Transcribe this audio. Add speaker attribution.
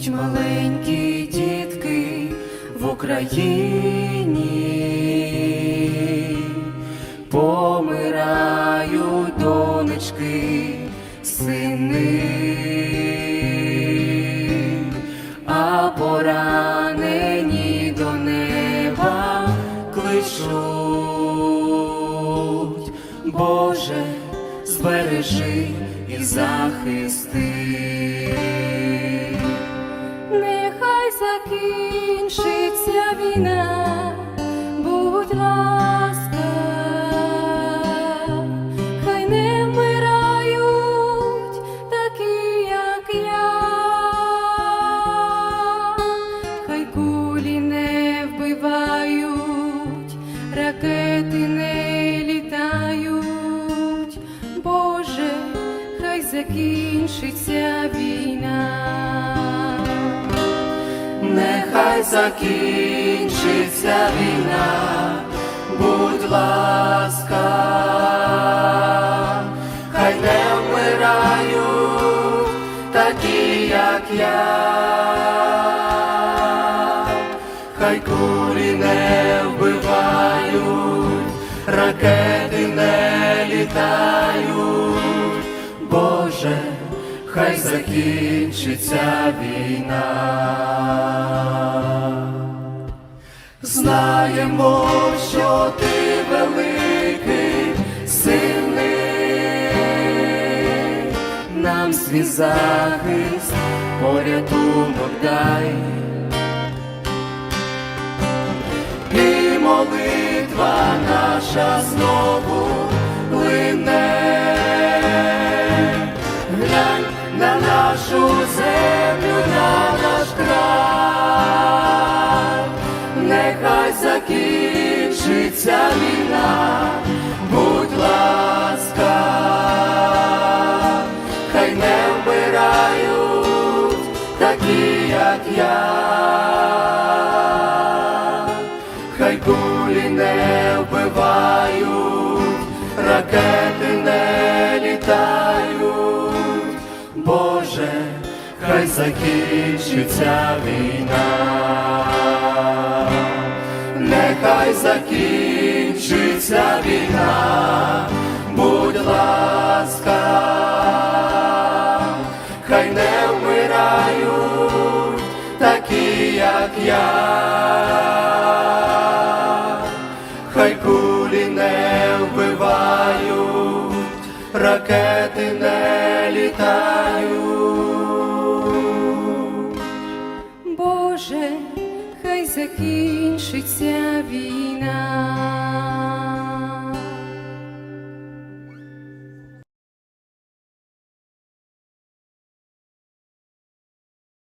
Speaker 1: Гинуть маленькі дітки в Україні, помирають донечки, сини, а поранені до неба кличуть. Боже, збережи і захисти.
Speaker 2: Нехай закінчиться війна, будь ласка, хай не вмирають такі, як я, хай кулі не вбивають, ракети не літають, Боже, хай закінчиться війна.
Speaker 1: Нехай закінчиться війна, будь ласка, хай не вмирають такі, як я, хай кулі не вбивають, ракети не літають, хай закінчиться війна. Знаємо, що ти великий, сильний, нам свій захист, порятунок дай. І молитва наша знову такі, як я, хай кулі не вбивають, ракети не літають, Боже, хай закінчиться війна, нехай закінчиться війна, як я, хай кулі не вбивають, ракети не літають.
Speaker 2: Боже, хай закінчиться війна.